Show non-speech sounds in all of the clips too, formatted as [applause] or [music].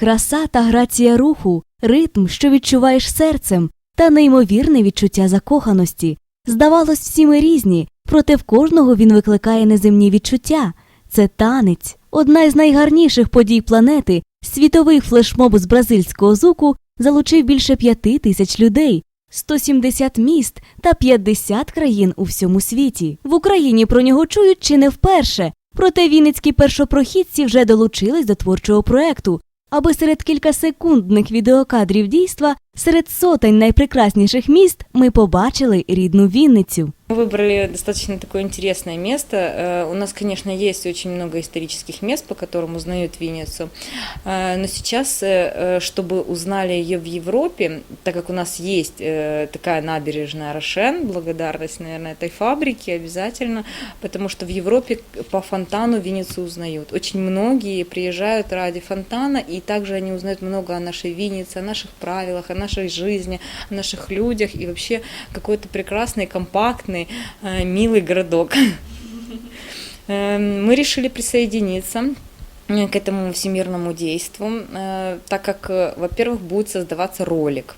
Краса та грація руху, ритм, що відчуваєш серцем, та неймовірне відчуття закоханості. Здавалось, всі ми різні, проте в кожного він викликає неземні відчуття. Це танець, одна із найгарніших подій планети. Світовий флешмоб з бразильського зуку залучив більше п'яти тисяч людей, 170 міст та 50 країн у всьому світі. В Україні про нього чують чи не вперше. Проте вінницькі першопрохідці вже долучились до творчого проекту, аби серед кількасекундних відеокадрів дійства, серед сотень найпрекрасніших міст ми побачили рідну Вінницю. Мы выбрали достаточно такое интересное место. Э, У нас, конечно, есть очень много исторических мест, по которым узнают Винницу. Э, Но сейчас, э, э, чтобы узнали ее в Европе, так как у нас есть э, такая набережная Рошен, благодарность, наверное, этой фабрике обязательно, потому что в Европе по фонтану Винницу узнают. Очень многие приезжают ради фонтана, и также они узнают много о нашей Виннице, о наших правилах, о нашей жизни, о наших людях, и вообще какой-то прекрасный, компактный, э, милый городок. Эм, Мы решили присоединиться э, к этому всемирному действу, э, так как, э, во-первых, будет создаваться ролик.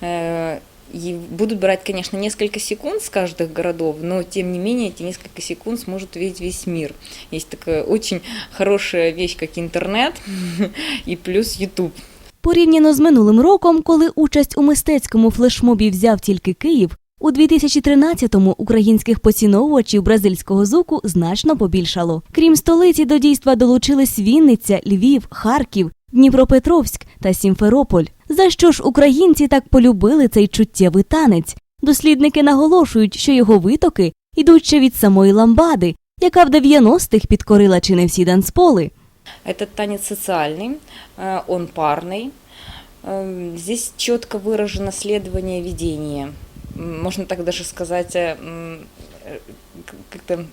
Э, И будут брать, конечно, несколько секунд с каждых городов, но тем не менее эти несколько секунд сможет увидеть весь мир. Есть такая очень хорошая вещь, как интернет [laughs] и плюс YouTube. Порівняно з минулим роком, коли участь у мистецькому флешмобі взяв тільки Київ, у 2013-му українських поціновувачів бразильського зуку значно побільшало. Крім столиці, до дійства долучились Вінниця, Львів, Харків, Дніпропетровськ та Сімферополь. За що ж українці так полюбили цей чуттєвий танець? Дослідники наголошують, що його витоки йдуть ще від самої ламбади, яка в 90-х підкорила чи не всі данцполи. Этот танец социальный, э, он парный. Эм, Здесь четко выражено следование ведения. М, Можно так даже сказать, э, м, э, к- как-то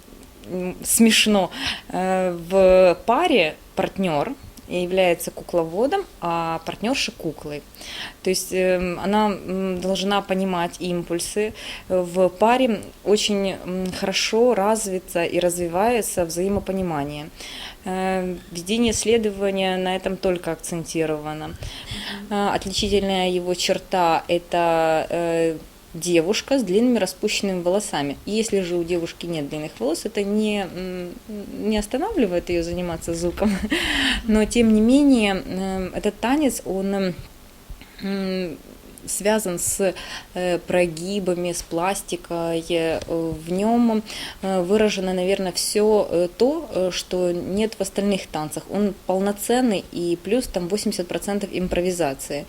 м, смешно. Э, В паре партнер является кукловодом, а партнерша куклой. То есть эм, она м, должна понимать импульсы. В паре очень м, хорошо развито и развивается взаимопонимание. Э, Ведение следования на этом только акцентировано. Э, Отличительная его черта – это э, девушка с длинными распущенными волосами. Если же у девушки нет длинных волос, это не, не останавливает ее заниматься звуком. [laughs] Но тем не менее, э, этот танец, он связан с э, прогибами, с пластикой. Э, В нем выражено, наверное, все то, что нет в остальных танцах. Он полноценный и плюс там 80% импровизации.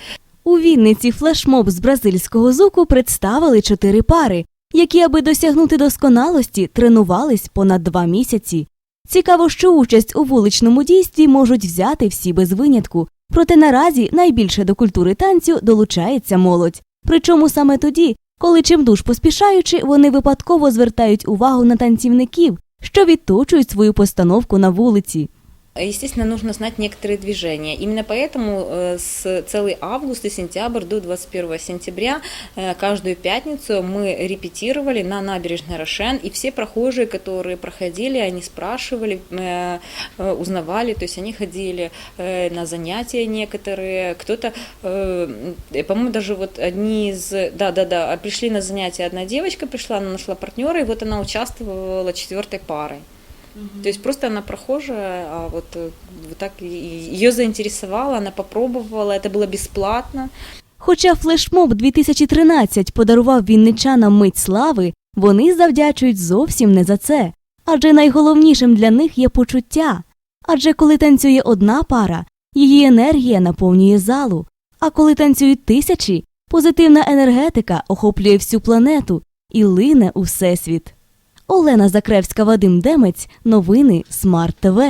У Вінниці флешмоб з бразильського зуку представили чотири пари, які, аби досягнути досконалості, тренувались понад два місяці. Цікаво, що участь у вуличному дійстві можуть взяти всі без винятку. Проте наразі найбільше до культури танцю долучається молодь. Причому саме тоді, коли чимдуж поспішаючи, вони випадково звертають увагу на танцівників, що відточують свою постановку на вулиці. Естественно, нужно знать некоторые движения. Именно поэтому э, с целый август и сентябрь до 21 сентября э, каждую пятницу мы репетировали на набережной Рошен, и все прохожие, которые проходили, они спрашивали, э, э, узнавали, то есть они ходили э, на занятия некоторые, кто-то, э, по-моему, даже вот одни из, да-да-да, пришли на занятия, одна девочка пришла, она нашла партнера, и вот она участвовала четвертой парой. То есть просто она прохожая, а вот, э, вот так ее заинтересовало, она попробовала, это было бесплатно. Хоча флешмоб 2013 подарував вінничанам мить слави, вони завдячують зовсім не за це. Адже найголовнішим для них є почуття. Адже коли танцює одна пара, її енергія наповнює залу. А коли танцюють тисячі, позитивна енергетика охоплює всю планету і лине у всесвіт. Олена Закревська, Вадим Демець. Новини Смарт ТВ.